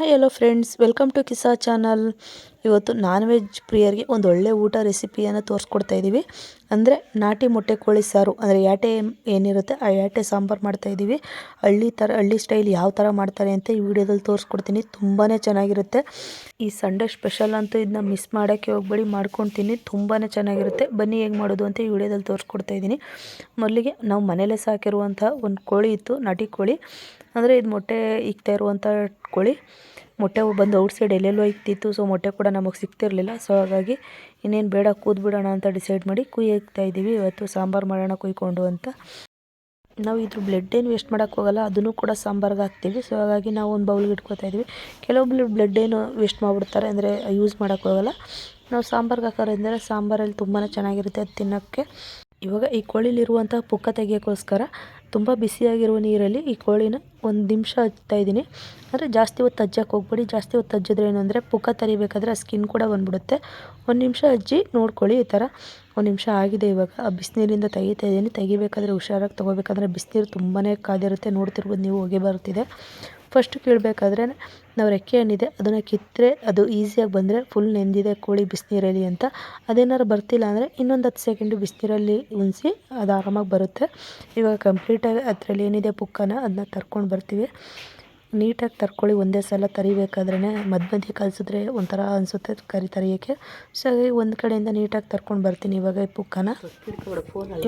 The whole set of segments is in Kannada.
Hi hello friends welcome to ಕಿಸಾ channel ಇವತ್ತು ನಾನ್ ವೆಜ್ ಪ್ರಿಯರಿಗೆ ಒಂದು ಒಳ್ಳೆ ಊಟ ರೆಸಿಪಿಯನ್ನು ತೋರಿಸ್ಕೊಡ್ತಾ ಇದ್ದೀವಿ ಅಂದರೆ ನಾಟಿ ಮೊಟ್ಟೆ ಕೋಳಿ ಸಾರು, ಅಂದರೆ ಯಾಟೆ ಏನಿರುತ್ತೆ ಆ ಯಾಟೆ ಸಾಂಬಾರು ಮಾಡ್ತಾ ಇದ್ದೀವಿ ಹಳ್ಳಿ ಥರ ಹಳ್ಳಿ ಸ್ಟೈಲ್ ಯಾವ ಥರ ಮಾಡ್ತಾರೆ ಅಂತ ಈ ವಿಡಿಯೋದಲ್ಲಿ ತೋರಿಸ್ಕೊಡ್ತೀನಿ. ತುಂಬಾ ಚೆನ್ನಾಗಿರುತ್ತೆ. ಈ ಸಂಡೇ ಸ್ಪೆಷಲ್ ಅಂತೂ ಇದನ್ನ ಮಿಸ್ ಮಾಡೋಕ್ಕೆ ಹೋಗ್ಬೇಡಿ ಮಾಡ್ಕೊತೀನಿ ತುಂಬಾ ಚೆನ್ನಾಗಿರುತ್ತೆ. ಬನ್ನಿ ಹೇಗೆ ಮಾಡೋದು ಅಂತ ಈ ವಿಡಿಯೋದಲ್ಲಿ ತೋರಿಸ್ಕೊಡ್ತಾ ಇದ್ದೀನಿ ಮೊದಲಿಗೆ ನಾವು ಮನೇಲೇ ಸಾಕಿರುವಂಥ ಒಂದು ಕೋಳಿ ಇತ್ತು, ನಾಟಿ ಕೋಳಿ. ಅಂದರೆ ಇದು ಮೊಟ್ಟೆ ಇಕ್ತಾ ಇರುವಂಥ ಕೋಳಿ. ಮೊಟ್ಟೆ ಬಂದು ಔಟ್ ಸೈಡ್ ಎಲ್ಲೆಲ್ಲೋ ಇಕ್ತಿತ್ತು ಸೊ ಮೊಟ್ಟೆ ಕೂಡ ನಮಗೆ ಸಿಗ್ತಿರಲಿಲ್ಲ. ಸೊ ಹಾಗಾಗಿ ಇನ್ನೇನು ಬೇಡ ಕೂದ್ಬಿಡೋಣ ಅಂತ ಡಿಸೈಡ್ ಮಾಡಿ ಕುಯ್ಯಕ್ತಾ ಇದ್ದೀವಿ. ಇವತ್ತು ಸಾಂಬಾರು ಮಾಡೋಣ, ಕುಯ್ಕೊಂಡು ಅಂತ. ನಾವು ಇದ್ರ ಬ್ಲಡ್ ಏನು ವೇಸ್ಟ್ ಮಾಡೋಕ್ಕೆ ಹೋಗಲ್ಲ, ಅದನ್ನು ಕೂಡ ಸಾಂಬಾರ್ಗೆ ಹಾಕ್ತೀವಿ. ಸೊ ಹಾಗಾಗಿ ನಾವು ಒಂದು ಬೌಲ್ಗೆ ಇಟ್ಕೊತಾ ಇದ್ದೀವಿ. ಕೆಲವೊಬ್ಬರು ಬ್ಲಡ್ ಏನು ವೇಸ್ಟ್ ಮಾಡಿಬಿಡ್ತಾರೆ, ಅಂದರೆ ಯೂಸ್ ಮಾಡೋಕ್ಕೆ ಹೋಗಲ್ಲ. ನಾವು ಸಾಂಬಾರ್ಗೆ ಹಾಕೋದ್ರಿಂದ ಸಾಂಬಾರಲ್ಲಿ ತುಂಬಾ ಚೆನ್ನಾಗಿರುತ್ತೆ ಅದು ತಿನ್ನೋಕ್ಕೆ. ಇವಾಗ ಈ ಕೋಳಿಲಿರುವಂಥ ಪುಕ್ಕ ತೆಗಿಯೋಕ್ಕೋಸ್ಕರ ತುಂಬ ಬಿಸಿಯಾಗಿರುವ ನೀರಲ್ಲಿ ಈ ಕೋಳಿನ ಒಂದು ನಿಮಿಷ ಹಚ್ತಾ ಇದ್ದೀನಿ. ಅಂದರೆ ಜಾಸ್ತಿ ಹೊತ್ತು ಹಜ್ಜಕ್ಕೆ ಹೋಗ್ಬೇಡಿ. ಜಾಸ್ತಿ ಹೊತ್ತು ಹಜ್ಜಿದ್ರೆ ಏನು ಅಂದರೆ ಪುಕ್ಕ ತರಿಬೇಕಾದ್ರೆ ಆ ಸ್ಕಿನ್ ಕೂಡ ಬಂದುಬಿಡುತ್ತೆ. ಒಂದು ನಿಮಿಷ ಹಜ್ಜಿ ನೋಡ್ಕೊಳ್ಳಿ ಈ ಥರ ಒಂದು ನಿಮಿಷ ಆಗಿದೆ ಇವಾಗ. ಆ ಬಿಸಿನೀರಿಂದ ತೆಗಿತಾ ಇದ್ದೀನಿ. ತೆಗಿಬೇಕಾದ್ರೆ ಹುಷಾರಾಗಿ ತೊಗೋಬೇಕಂದ್ರೆ ಬಿಸಿನೀರು ತುಂಬಾ ಕಾದಿರುತ್ತೆ. ನೋಡ್ತಿರ್ಬೋದು ನೀವು ಹೊಗೆ ಬರುತ್ತಿದೆ. ಫಸ್ಟ್ ಕೇಳಬೇಕಾದ್ರೆ ನಾವು ರೆಕ್ಕೆ ಏನಿದೆ ಅದನ್ನು ಕಿತ್ತರೆ ಅದು ಈಸಿಯಾಗಿ ಬಂದರೆ ಫುಲ್ ನೆಂದಿದೆ, ಕೋಳಿ ಬಿಸಿನೀರಲ್ಲಿ ಅಂತ. ಅದೇನಾರು ಬರ್ತಿಲ್ಲ ಅಂದರೆ ಇನ್ನೊಂದು ಹತ್ತು ಸೆಕೆಂಡು ಬಿಸಿನೀರಲ್ಲಿ ಉಣಿಸಿ ಅದು ಆರಾಮಾಗಿ ಬರುತ್ತೆ. ಇವಾಗ ಕಂಪ್ಲೀಟಾಗಿ ಅದರಲ್ಲಿ ಏನಿದೆ ಪುಕ್ಕನ, ಅದನ್ನ ತರ್ಕೊಂಡು ಬರ್ತೀವಿ. ನೀಟಾಗಿ ತರ್ಕೊಳ್ಳಿ, ಒಂದೇ ಸಲ ತರಿಬೇಕಾದ್ರೆ ಮಧ್ಯ ಮಧ್ಯೆ ಕಲಿಸಿದ್ರೆ ಒಂಥರ ಅನಿಸುತ್ತೆ ಕರಿ ತರಿಯೋಕ್ಕೆ. ಸೊ ಒಂದು ಕಡೆಯಿಂದ ನೀಟಾಗಿ ತರ್ಕೊಂಡು ಬರ್ತೀನಿ ಇವಾಗ ಈ ಪುಕ್ಕನ.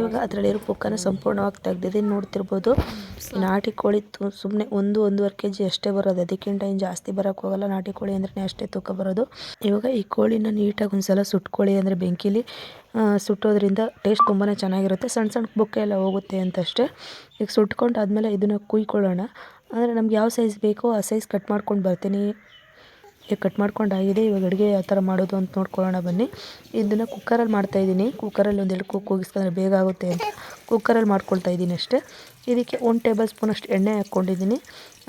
ಇವಾಗ ಅದರಲ್ಲಿರೋ ಪುಕ್ಕನ ಸಂಪೂರ್ಣವಾಗಿ ತೆಗ್ದಿದ್ದೀನಿ ನೋಡ್ತಿರ್ಬೋದು, ನಾಟಿ ಕೋಳಿ ಸುಮ್ಮನೆ ಒಂದು, ಒಂದೂವರೆ ಕೆ ಜಿ ಅಷ್ಟೇ ಬರೋದು. ಅದಕ್ಕಿಂತ ಏನು ಜಾಸ್ತಿ ಬರೋಕ್ಕೆ ಹೋಗಲ್ಲ. ನಾಟಿ ಕೋಳಿ ಅಂದ್ರೆ ಅಷ್ಟೇ ತೂಕ ಬರೋದು. ಇವಾಗ ಈ ಕೋಳಿನ ನೀಟಾಗಿ ಒಂದು ಸಲ ಸುಟ್ಕೊಳ್ಳಿ ಅಂದರೆ ಬೆಂಕಿಲಿ ಸುಟ್ಟೋದ್ರಿಂದ ಟೇಸ್ಟ್ ತುಂಬಾ ಚೆನ್ನಾಗಿರುತ್ತೆ. ಸಣ್ಣ ಸಣ್ಣ ಬುಕ್ಕೆ ಎಲ್ಲ ಹೋಗುತ್ತೆ ಅಂತಷ್ಟೇ. ಈಗ ಸುಟ್ಕೊಂಡು ಆದಮೇಲೆ ಇದನ್ನು ಕುಯ್ಕೊಳ್ಳೋಣ. ಅಂದರೆ ನಮ್ಗೆ ಯಾವ ಸೈಜ್ ಬೇಕೋ ಆ ಸೈಜ್ ಕಟ್ ಮಾಡ್ಕೊಂಡು ಬರ್ತೀನಿ. ಈಗ ಕಟ್ ಮಾಡ್ಕೊಂಡಾಗಿದೆ ಇವಾಗ ಅಡುಗೆ ಯಾವ ಥರ ಮಾಡೋದು ಅಂತ ನೋಡ್ಕೊಳ್ಳೋಣ ಬನ್ನಿ. ಇದನ್ನು ಕುಕ್ಕರಲ್ಲಿ ಮಾಡ್ತಾಯಿದ್ದೀನಿ ಕುಕ್ಕರಲ್ಲಿ ಒಂದೆರಡು ಕುಕ್ ಹೋಗಿಸ್ಕೊಂಡ್ರೆ ಬೇಗ ಆಗುತ್ತೆ ಅಂತ ಕುಕ್ಕರಲ್ಲಿ ಮಾಡ್ಕೊಳ್ತಾ ಇದ್ದೀನಿ ಅಷ್ಟೇ. ಇದಕ್ಕೆ ಒಂದು ಟೇಬಲ್ ಸ್ಪೂನಷ್ಟು ಎಣ್ಣೆ ಹಾಕ್ಕೊಂಡಿದ್ದೀನಿ.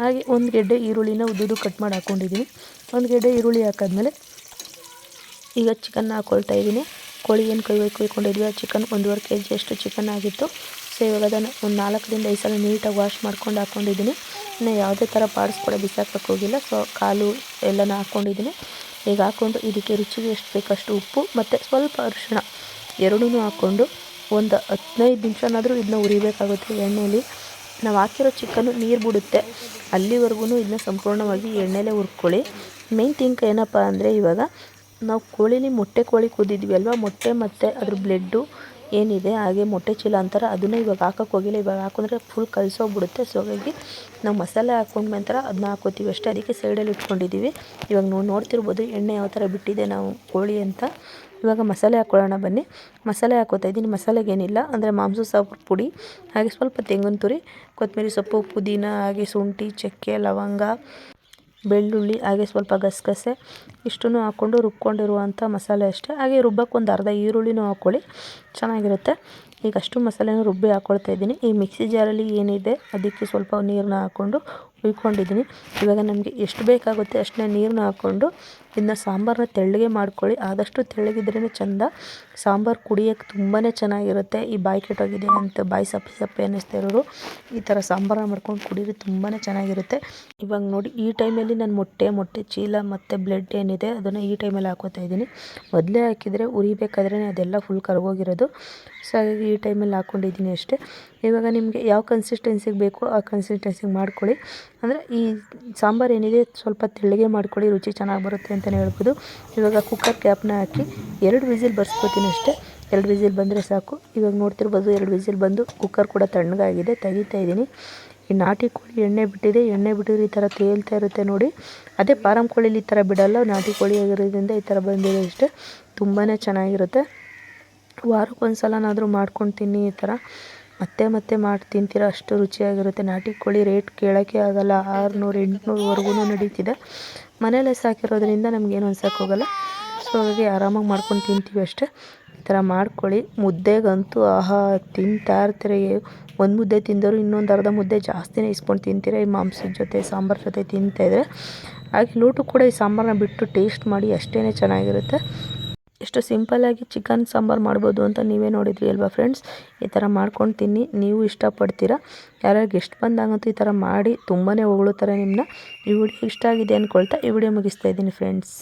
ಹಾಗೆ ಒಂದು ಗೆಡ್ಡೆ ಈರುಳ್ಳಿನ ಉದ್ದುದು ಕಟ್ ಮಾಡಿ ಹಾಕ್ಕೊಂಡಿದ್ದೀನಿ. ಒಂದು ಗೆಡ್ಡೆ ಈರುಳ್ಳಿ ಹಾಕಾದ್ಮೇಲೆ ಈಗ ಚಿಕನ್ ಹಾಕ್ಕೊಳ್ತಾ ಇದ್ದೀನಿ. ಕೋಳಿ ಏನು ಕೈ ಕುಯ್ಕೊಂಡಿದ್ವಿ ಆ ಚಿಕನ್ ಒಂದೂವರೆ ಕೆ ಜಿಯಷ್ಟು ಚಿಕನ್ ಆಗಿತ್ತು. ಸೊ ಇವಾಗ ಅದನ್ನು ಒಂದು ನಾಲ್ಕರಿಂದ ಐದು ಸಲ ನೀಟಾಗಿ ವಾಶ್ ಮಾಡ್ಕೊಂಡು ಹಾಕ್ಕೊಂಡಿದ್ದೀನಿ ಇನ್ನು ಯಾವುದೇ ಥರ ಪಾರ್ಟ್ಸ್ ಕೂಡ ಬಿಸಾಕಕ್ಕೆ ಹೋಗಿಲ್ಲ. ಸೊ ಕಾಲು ಎಲ್ಲನೂ ಹಾಕ್ಕೊಂಡಿದ್ದೀನಿ ಈಗ ಹಾಕ್ಕೊಂಡು ಇದಕ್ಕೆ ರುಚಿಗೆ ಎಷ್ಟು ಬೇಕಷ್ಟು ಉಪ್ಪು ಮತ್ತು ಸ್ವಲ್ಪ ಅರಿಶಿಣ ಎರಡೂ ಹಾಕ್ಕೊಂಡು ಒಂದು ಹದಿನೈದು ನಿಮಿಷನಾದರೂ ಇದನ್ನ ಉರಿಬೇಕಾಗುತ್ತೆ ಎಣ್ಣೆಯಲ್ಲಿ ನಾವು ಹಾಕಿರೋ ಚಿಕನ್ನು ನೀರು ಬಿಡುತ್ತೆ. ಅಲ್ಲಿವರೆಗೂ ಇದನ್ನ ಸಂಪೂರ್ಣವಾಗಿ ಎಣ್ಣೆಲೇ ಹುರ್ಕೊಳ್ಳಿ. ಮೇನ್ ಥಿಂಕ್ ಏನಪ್ಪ ಅಂದರೆ ಇವಾಗ ನಾವು ಕೋಳಿಲಿ ಮೊಟ್ಟೆ ಕೋಳಿ ಕುದ್ದಿದ್ವಿ ಅಲ್ವಾ? ಮೊಟ್ಟೆ ಮತ್ತು ಅದ್ರ ಬ್ಲೆಡ್ಡು ಏನಿದೆ, ಹಾಗೆ ಮೊಟ್ಟೆ ಚೀಲ ಅಂತಾರೆ ಅದನ್ನು ಇವಾಗ ಹಾಕೋಕ್ಕೆ ಹೋಗಿಲ್ಲ. ಇವಾಗ ಹಾಕಿದ್ರೆ ಫುಲ್ ಕಲಸೋಗ್ಬಿಡುತ್ತೆ. ಸೊ ಹಾಗಾಗಿ ನಾವು ಮಸಾಲೆ ಹಾಕ್ಕೊಂಡ ನಂತರ ಅದನ್ನ ಹಾಕೋತೀವಿ ಅಷ್ಟೇ. ಅದಕ್ಕೆ ಸೈಡಲ್ಲಿ ಇಟ್ಕೊಂಡಿದ್ದೀವಿ ಇವಾಗ ನಾವು ನೋಡ್ತಿರ್ಬೋದು ಎಣ್ಣೆ ಯಾವ ಥರ ಬಿಟ್ಟಿದೆ ನಾವು ಕೋಳಿ ಅಂತ. ಇವಾಗ ಮಸಾಲೆ ಹಾಕ್ಕೊಳ್ಳೋಣ ಬನ್ನಿ. ಮಸಾಲೆ ಹಾಕೋತಾ ಇದ್ದೀನಿ. ಮಸಾಲೆಗೇನಿಲ್ಲ. ಅಂದರೆ ಮಾಂಸ ಸೊಪ್ಪು ಪುಡಿ, ಹಾಗೆ ಸ್ವಲ್ಪ ತೆಂಗಿನ ತುರಿ ಕೊತ್ತಂಬರಿ ಸೊಪ್ಪು, ಪುದೀನ, ಹಾಗೆ ಶುಂಠಿ, ಚಕ್ಕೆ, ಲವಂಗ ಬೆಳ್ಳುಳ್ಳಿ, ಹಾಗೆ ಸ್ವಲ್ಪ ಗಸಗಸೆ, ಇಷ್ಟನ್ನು ಹಾಕ್ಕೊಂಡು ರುಬ್ಕೊಂಡಿರುವಂಥ ಮಸಾಲೆ ಅಷ್ಟೇ. ಹಾಗೆ ರುಬ್ಬಕ್ಕೆ ಒಂದು ಅರ್ಧ ಈರುಳ್ಳಿನೂ ಹಾಕ್ಕೊಳ್ಳಿ. ಚೆನ್ನಾಗಿರುತ್ತೆ. ಈಗ ಅಷ್ಟು ಮಸಾಲೆನೂ ರುಬ್ಬಿ ಹಾಕ್ಕೊಳ್ತಾ ಇದ್ದೀನಿ. ಈ ಮಿಕ್ಸಿ ಜಾರಲ್ಲಿ ಏನಿದೆ, ಅದಕ್ಕೆ ಸ್ವಲ್ಪ ನೀರನ್ನ ಹಾಕ್ಕೊಂಡು ಹುಯ್ಕೊಂಡಿದ್ದೀನಿ ಇವಾಗ ನಮಗೆ ಎಷ್ಟು ಬೇಕಾಗುತ್ತೆ ಅಷ್ಟನ್ನೇ ನೀರನ್ನ ಹಾಕ್ಕೊಂಡು ಇದನ್ನ ಸಾಂಬಾರನ್ನ ತೆಳ್ಳಗೆ ಮಾಡ್ಕೊಳ್ಳಿ. ಆದಷ್ಟು ತೆಳ್ಳಗಿದ್ರೇ ಚೆಂದ. ಸಾಂಬಾರು ಕುಡಿಯೋಕ್ಕೆ ತುಂಬಾ ಚೆನ್ನಾಗಿರುತ್ತೆ. ಈ ಬಾಯಿ ಕೆಟ್ಟೋಗಿದೆ ಅಂತ ಬಾಯಿ ಸಪ್ಪೆ ಸಪ್ಪೆ ಅನ್ನಿಸ್ತಾ ಇರೋರು ಈ ಥರ ಸಾಂಬಾರನ್ನ ಮಾಡ್ಕೊಂಡು ಕುಡೀರಿ ತುಂಬಾ ಚೆನ್ನಾಗಿರುತ್ತೆ. ಇವಾಗ ನೋಡಿ, ಈ ಟೈಮಲ್ಲಿ ನಾನು ಮೊಟ್ಟೆ ಮೊಟ್ಟೆ ಚೀಲ ಮತ್ತು ಬ್ಲೆಡ್ ಏನಿದೆ ಅದನ್ನು ಈ ಟೈಮಲ್ಲಿ ಹಾಕೋತಾ ಇದ್ದೀನಿ. ಮೊದಲೇ ಹಾಕಿದರೆ ಉರಿಬೇಕಾದ್ರೆ ಅದೆಲ್ಲ ಫುಲ್ ಕರಗೋಗಿರೋದು. ಸೊ ಹಾಗಾಗಿ ಈ ಟೈಮಲ್ಲಿ ಹಾಕ್ಕೊಂಡಿದ್ದೀನಿ ಅಷ್ಟೇ. ಇವಾಗ ನಿಮಗೆ ಯಾವ ಕನ್ಸಿಸ್ಟೆನ್ಸಿಗೆ ಬೇಕೋ ಆ ಕನ್ಸಿಸ್ಟೆನ್ಸಿಗೆ ಮಾಡ್ಕೊಳ್ಳಿ. ಅಂದರೆ ಈ ಸಾಂಬಾರು ಏನಿದೆ ಸ್ವಲ್ಪ ತೆಳ್ಳಗೆ ಮಾಡ್ಕೊಳ್ಳಿ, ರುಚಿ ಚೆನ್ನಾಗಿ ಬರುತ್ತೆ ಅಂತಲೇ ಹೇಳ್ಬೋದು. ಇವಾಗ ಕುಕ್ಕರ್ ಕ್ಯಾಪ್ನ ಹಾಕಿ ಎರಡು ವಿಸಿಲ್ ಬರ್ಸ್ಕೊತೀನಿ ಅಷ್ಟೇ. ಎರಡು ವಿಸಿಲ್ ಬಂದರೆ ಸಾಕು. ಇವಾಗ ನೋಡ್ತಿರ್ಬೋದು ಎರಡು ವಿಸಿಲ್ ಬಂದು ಕುಕ್ಕರ್ ಕೂಡ ತಣ್ಣಗಾಗಿದೆ, ತೆಗಿತಾ ಇದ್ದೀನಿ. ಈ ನಾಟಿ ಕೋಳಿ ಎಣ್ಣೆ ಬಿಟ್ಟಿದೆ. ಎಣ್ಣೆ ಬಿಟ್ಟಿದ್ರೆ ಈ ಥರ ತೇಲ್ತಾ ಇರುತ್ತೆ ನೋಡಿ. ಅದೇ ಫಾರಂ ಕೋಳಿಲಿ ಈ ಥರ ಬಿಡಲ್ಲ, ನಾಟಿ ಕೋಳಿ ಆಗಿರೋದ್ರಿಂದ ಈ ಥರ ಬಂದಿದೆ ಅಷ್ಟೇ. ತುಂಬಾ ಚೆನ್ನಾಗಿರುತ್ತೆ. ವಾರಕ್ಕೊಂದು ಸಲನಾದರೂ ಮಾಡ್ಕೊಂಡು ತಿನ್ನಿ ಈ ಥರ ಮತ್ತೆ ಮತ್ತೆ ಮಾಡಿ ತಿಂತೀರ? ಅಷ್ಟು ರುಚಿಯಾಗಿರುತ್ತೆ. ನಾಟಿ ಕೋಳಿ ರೇಟ್ ಕೇಳೋಕ್ಕೆ ಆಗೋಲ್ಲ. ಆರುನೂರು ಎಂಟುನೂರುವರೆಗೂ ನಡೀತಿದೆ. ಮನೆಯಲ್ಲೇ ಸಾಕಿರೋದ್ರಿಂದ ನಮಗೇನು ಅನ್ಸೋಕೆ ಹೋಗಲ್ಲ. ಸೊ ಹಾಗಾಗಿ ಆರಾಮಾಗಿ ಮಾಡ್ಕೊಂಡು ತಿಂತೀವಿ ಅಷ್ಟೇ. ಈ ಥರ ಮಾಡ್ಕೊಳ್ಳಿ. ಮುದ್ದೆಗಂತೂ, ಆಹಾ ತಿಂತಾ ಇರ್ತೀರಿ ಒಂದು ಮುದ್ದೆ ತಿಂದವರು ಇನ್ನೊಂದು ಅರ್ಧ ಮುದ್ದೆ ಜಾಸ್ತಿನೇ ಇಸ್ಕೊಂಡು ತಿಂತೀರ? ಈ ಮಾಂಸದ ಜೊತೆ, ಸಾಂಬಾರು ಜೊತೆ ತಿಂತಾಯಿದ್ರೆ ಹಾಗೆ ಲೂಟು ಕೂಡ ಈ ಸಾಂಬಾರನ್ನ ಬಿಟ್ಟು ಟೇಸ್ಟ್ ಮಾಡಿ ಅಷ್ಟೇ ಚೆನ್ನಾಗಿರುತ್ತೆ. ಎಷ್ಟು ಸಿಂಪಲ್ಲಾಗಿ ಚಿಕನ್ ಸಾಂಬಾರು ಮಾಡ್ಬೋದು ಅಂತ ನೀವೇ ನೋಡಿದ್ರಿ ಅಲ್ವಾ ಫ್ರೆಂಡ್ಸ್ ಈ ಥರ ಮಾಡ್ಕೊಂಡು ತಿನ್ನಿ ನೀವು ಇಷ್ಟಪಡ್ತೀರಾ? ಯಾರ್ಯಾರು ಗೆಸ್ಟ್ ಬಂದಾಗಂತೂ ಈ ಥರ ಮಾಡಿ ತುಂಬಾ ಹೊಗಳುತ್ತಾರೆ ನಿಮ್ಮನ್ನ ಈ ವಿಡಿಯೋ ಇಷ್ಟ ಆಗಿದೆ ಅಂದ್ಕೊಳ್ತಾ ಈ ವಿಡಿಯೋ ಮುಗಿಸ್ತಾ ಇದ್ದೀನಿ ಫ್ರೆಂಡ್ಸ್